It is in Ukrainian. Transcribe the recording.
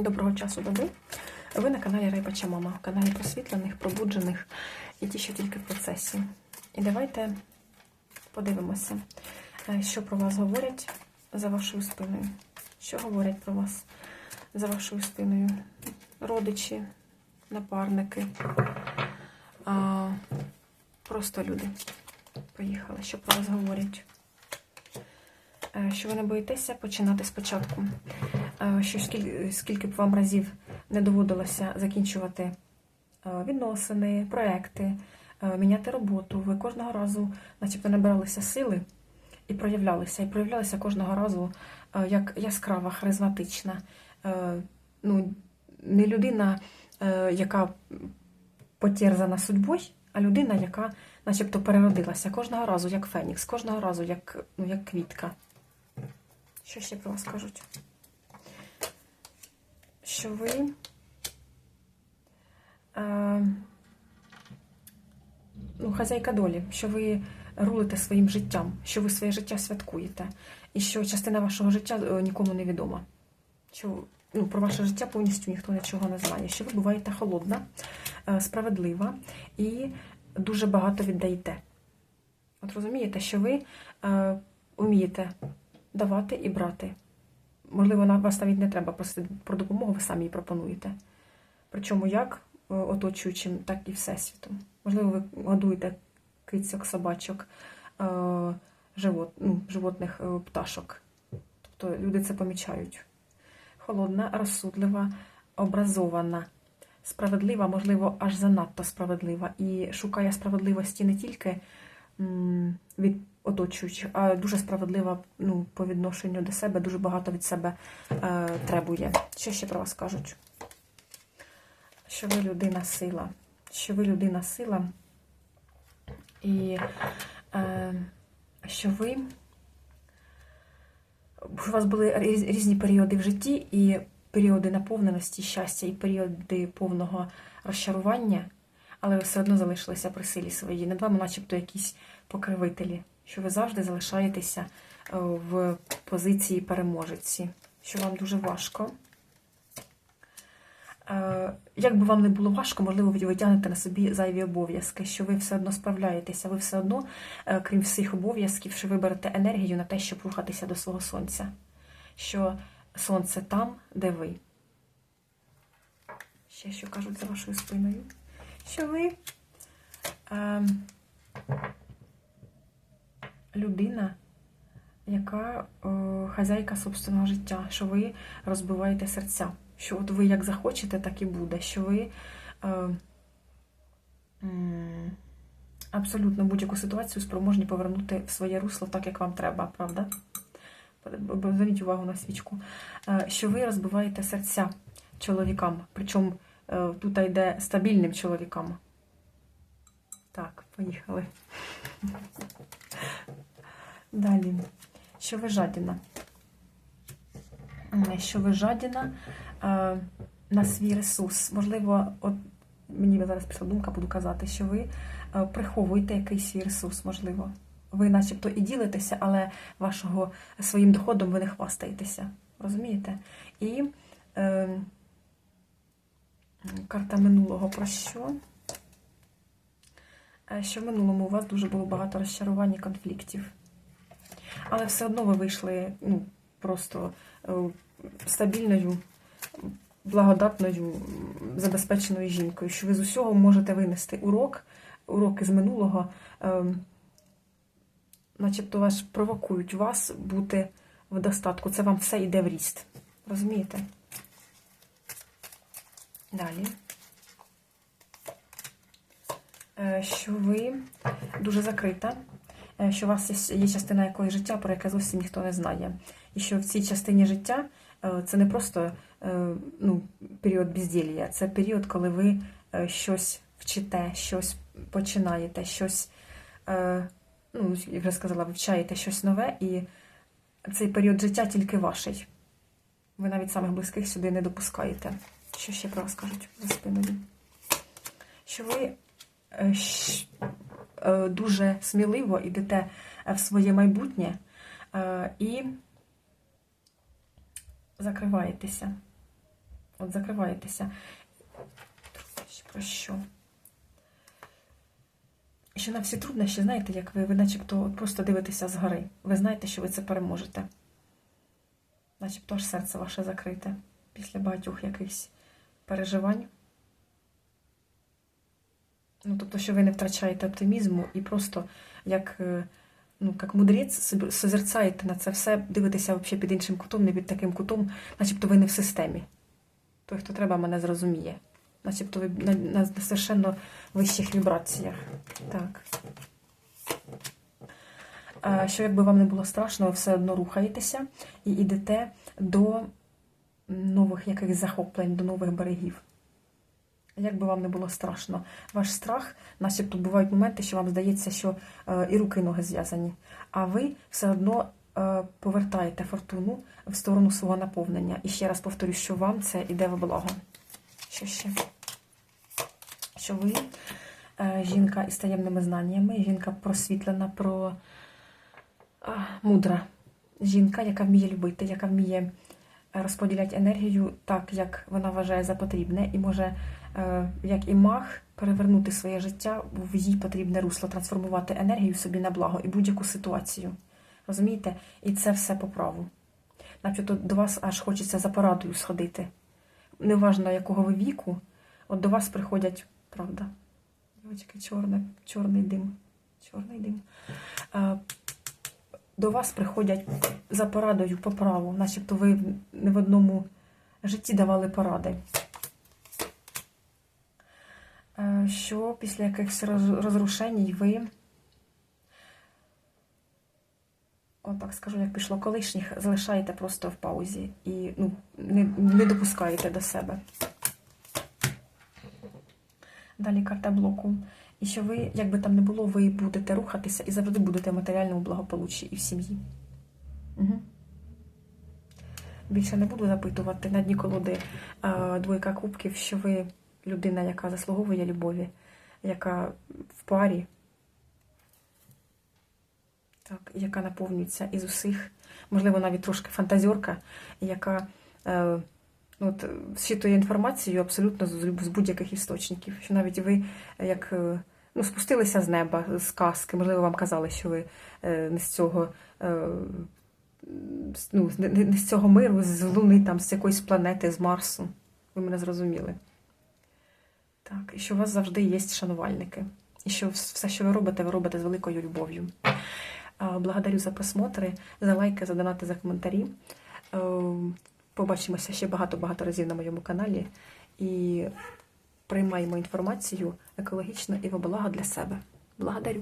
Доброго часу доби. Ви на каналі Райпача Мама, каналі просвітлених, пробуджених і ті, що тільки в процесі. І давайте подивимося, е, що про вас говорять за вашою спиною. Що говорять про вас за вашою спиною? Родичі, напарники, а, просто люди. Поїхали. Що про вас говорять? Е, Що ви не боїтеся починати спочатку? Е, Що скільки, скільки б вам разів не доводилося закінчувати е, відносини, проекти, е, міняти роботу, ви кожного разу, начебто, набиралися сили і проявлялися. І проявлялися кожного разу як яскрава, харизматична. Ну, не людина, яка потерзана судьбою, а людина, яка начебто переродилася кожного разу, як фенікс, кожного разу, як, ну, як квітка. Що ще про вас кажуть? Що ви е, ну, хазяйка долі, що ви рулите своїм життям, що ви своє життя святкуєте, і що частина вашого життя е, нікому не відома. Що ну, про ваше життя повністю ніхто нічого не знає. Що ви буваєте холодна, е, справедлива і дуже багато віддаєте. От розумієте, що ви е, вмієте давати і брати. Можливо, на вас навіть не треба просити про допомогу, ви самі її пропонуєте. Причому як е, оточуючим, так і всесвітом. Можливо, ви годуєте кицьок, собачок, е, живот, ну, животних е, пташок. Тобто люди це помічають. Холодна, розсудлива, образована, справедлива, можливо, аж занадто справедлива. І шукає справедливості не тільки від оточуючих, а дуже справедлива ну, по відношенню до себе, дуже багато від себе е, требує. Що ще про вас кажуть? Що ви людина сила, що ви людина сила, і е, що ви у вас були різні періоди в житті, і періоди наповненості щастя, і періоди повного розчарування, але ви все одно залишилися при силі своїй. Над вами, начебто, якісь покривителі, що ви завжди залишаєтеся е, в позиції переможеці, що вам дуже важко. Е, Як би вам не було важко, можливо, ви витягнете на собі зайві обов'язки, що ви все одно справляєтеся, ви все одно, е, крім всіх обов'язків, що ви берете енергію на те, щоб рухатися до свого сонця. Що сонце там, де ви. Ще що кажуть за вашою спиною? Що ви е, людина, яка е, хазяйка собственного життя, що ви розбиваєте серця що от ви як захочете, так і буде. Що ви е, м, абсолютно будь-яку ситуацію спроможні повернути в своє русло так, як вам треба, правда? Зверніть увагу на свічку. Е, що ви розбиваєте серця чоловікам, причому е, тут йде стабільним чоловікам. Так, поїхали. Далі. Що ви жадіна? Що ви жадіна е, на свій ресурс. Можливо, от мені зараз прийшла думка, буду казати, що ви е, приховуєте якийсь свій ресурс, можливо. Ви начебто і ділитеся, але вашого своїм доходом ви не хвастаєтеся. Розумієте? І е, карта минулого про що? Е, Що в минулому у вас дуже було багато розчарувань і конфліктів. Але все одно ви вийшли ну, просто е, стабільною, благодатною, забезпеченою жінкою, що ви з усього можете винести урок, уроки з минулого, е, начебто вас провокують вас бути в достатку. Це вам все йде в ріст. Розумієте? Далі. Е, Що ви дуже закрита, е, що у вас є- частина якогось життя, про яке зовсім ніхто не знає. І що в цій частині життя е, це не просто ну, період безділля, це період, коли ви щось вчите, щось починаєте, щось, ну, я вже сказала, вивчаєте щось нове, і цей період життя тільки ваший. Ви навіть самих близьких сюди не допускаєте. Що ще про вас кажуть за спиною? Що ви дуже сміливо йдете в своє майбутнє е, і закриваєтеся. От закриваєтеся. Про що? Що на всі труднощі, знаєте, як ви, ви начебто просто дивитеся згори. Ви знаєте, що ви це переможете. Начебто аж серце ваше закрите після багатьох якихось переживань. Ну, тобто, що ви не втрачаєте оптимізму і просто як, е, ну, як мудрець созерцаєте на це все, дивитеся взагалі під іншим кутом, не під таким кутом, начебто ви не в системі. Той, хто треба, мене зрозуміє. Начебто ви на, на, совершенно вищих вібраціях. Так. А, що якби вам не було страшно, ви все одно рухаєтеся і йдете до нових якихось захоплень, до нових берегів. Як би вам не було страшно, ваш страх, начебто бувають моменти, що вам здається, що е, і руки, і ноги зв'язані, а ви все одно е, повертаєте фортуну в сторону свого наповнення. І ще раз повторю, що вам це іде в благо. Що ще? Що ви е, жінка із таємними знаннями, жінка просвітлена, про мудра жінка, яка вміє любити, яка вміє розподіляти енергію так, як вона вважає за потрібне, і може, як і маг, перевернути своє життя в їй потрібне русло, трансформувати енергію собі на благо і будь-яку ситуацію. Розумієте? І це все по праву. Начебто до вас аж хочеться за порадою сходити. Неважно, якого ви віку, от до вас приходять, правда, дівчатки, чорне, чорний дим. Чорний дим. Е, до вас приходять за порадою по праву, начебто ви не в одному житті давали поради. Що після якихось розрушень ви, отак скажу, як пішло колишніх, залишаєте просто в паузі і ну, не, не допускаєте до себе. Далі карта блоку. І що ви, як би там не було, ви будете рухатися і завжди будете в матеріальному благополуччі і в сім'ї. Угу. Більше не буду запитувати на дні колоди двойка кубків, що ви людина, яка заслуговує любові, яка в парі, так, яка наповнюється із усіх, можливо, навіть трошки фантазерка, яка е, ну, от, зчитує інформацію абсолютно з, будь-яких істочників. Що навіть ви як е, ну, спустилися з неба, з казки, можливо, вам казали, що ви е, не з цього. Е, ну, не з цього миру, з Луни, там, з якоїсь планети, з Марсу. Ви мене зрозуміли. Так, і що у вас завжди є шанувальники. І що все, що ви робите, ви робите з великою любов'ю. Благодарю за просмотри, за лайки, за донати, за коментарі. Е, Побачимося ще багато-багато разів на моєму каналі. І приймаємо інформацію екологічно і во благо для себе. Благодарю.